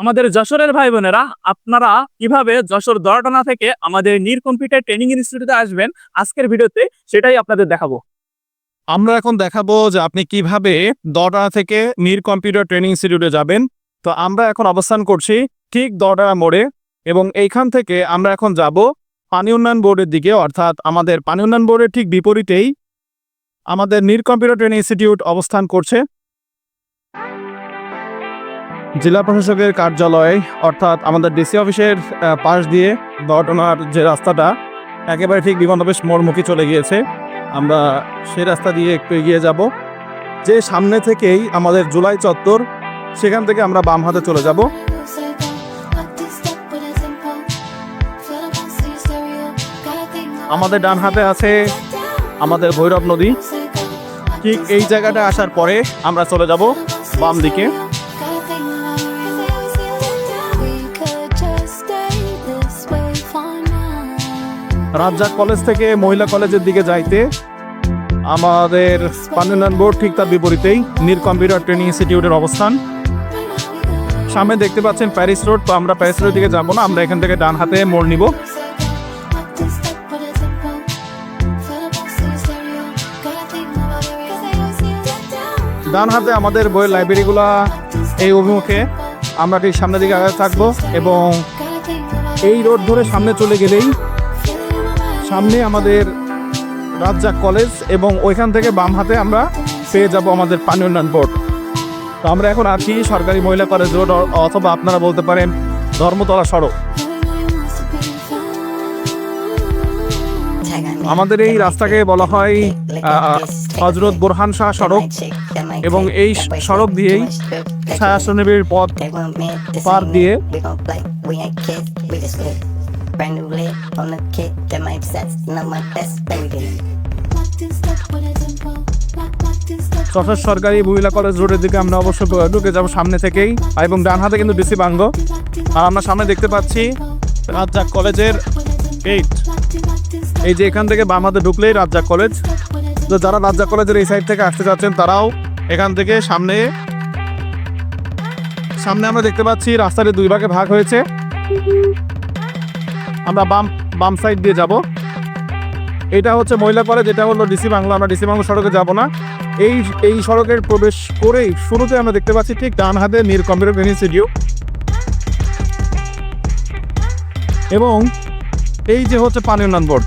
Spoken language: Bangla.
আমাদের যশোরের ভাই বোনেরা আপনারা কীভাবে যশোর দরটানা থেকে আমাদের নির কম্পিউটার ট্রেনিং ইনস্টিটিউটে আসবেন, আজকের ভিডিওতে সেটাই আপনাদের দেখাবো। আমরা এখন দেখাবো যে আপনি কীভাবে দটা থেকে মির কম্পিউটার ট্রেনিং ইনস্টিটিউটে যাবেন। তো আমরা এখন অবস্থান করছি ঠিক দটা মোড়ে এবং এইখান থেকে আমরা এখন যাব পানি উন্নয়ন বোর্ডের দিকে, অর্থাৎ আমাদের পানি উন্নয়ন বোর্ডের ঠিক বিপরীতেই আমাদের নির কম্পিউটার ট্রেনিং ইনস্টিটিউট অবস্থান করছে। জেলা প্রশাসকের কার্যালয়, অর্থাৎ আমাদের ডিসি অফিসের পাশ দিয়ে দটনার যে রাস্তাটা, একেবারে ঠিক বিমানবন্দর মোড়মুখী চলে গিয়েছে। আমরা সেই রাস্তা দিয়ে একটু এগিয়ে যাব। যে সামনে থেকেই আমাদের জুলাই চত্বর, সেখান থেকে আমরা বাম হাতে চলে যাব। আমাদের ডান হাতে আছে আমাদের ভৈরব নদী। ঠিক এই জায়গাটা আসার পরে আমরা চলে যাব বাম দিকে। রাজ্জাক কলেজ থেকে মহিলা কলেজের দিকে যাইতে। আমাদের পান্নান বোর্ড ঠিক তার বিপরীতেই নীর কম্পিউটার ট্রেনিং ইনস্টিটিউটের অবস্থান। সামনে দেখতে পাচ্ছেন প্যারিস রোড, তো আমরা প্যারিস রোড দিকে যাব না, আমরা এখান থেকে ডান হাতে মোড় নিব। ডান হাতে আমাদের বইয়ের লাইব্রেরিগুলা, এই অভিমুখে আমরা ঠিক সামনের দিকে আগে থাকব এবং এই রোড ধরে সামনে চলে গেলেই সামনে আমাদের রাজ্জাক কলেজ এবং ওইখান থেকে বাম হাতে আমরা পেয়ে যাব আমাদের পানি উন্নয়ন বোর্ড। তো আমরা এখন আছি সরকারি মহিলা কলেজ রোড অথবা আপনারা বলতে পারেন ধর্মতলা সড়ক। আমাদের এই রাস্তাকে বলা হয় হজরত বোরহান শাহ সড়ক এবং এই সড়ক দিয়েই ছায়াশ্রমীর পথ পার দিয়ে Brand new lid on the kit that my obsessed and I'm my best baby. Jessore সরকারি মহিলা কলেজ রোডের দিকে আমরা অবশ্য ঢুকে যাব সামনে থেকেই এবং ডান হাতে কিন্তু ডিসি বাঙ্গ। আর আমরা সামনে দেখতে পাচ্ছি রাজ্জাক কলেজের গেট এই যে এখান থেকে বাম হাতে ঢুকলেই রাজ্জাক কলেজ। তো যারা রাজ্জাক কলেজের এই সাইড থেকে আসতে চাচ্ছেন তারাও এখান থেকে সামনে সামনে আমরা দেখতে পাচ্ছি রাস্তাটি দুই ভাগে ভাগ হয়েছে। আমরা বাম বাম সাইড দিয়ে যাব। এটা হচ্ছে মহিলা কলেজ এটা হলো ডিসি বাংলা। আমরা ডিসি বাংলা সড়কে যাব না। এই এই সড়কের প্রবেশ করেই শুরুতে আমরা দেখতে পাচ্ছি ঠিক ডান হাতে নীর কম্পিউটার ইনস্টিটিউট এবং এই যে হচ্ছে পানি উন্নয়ন বোর্ড।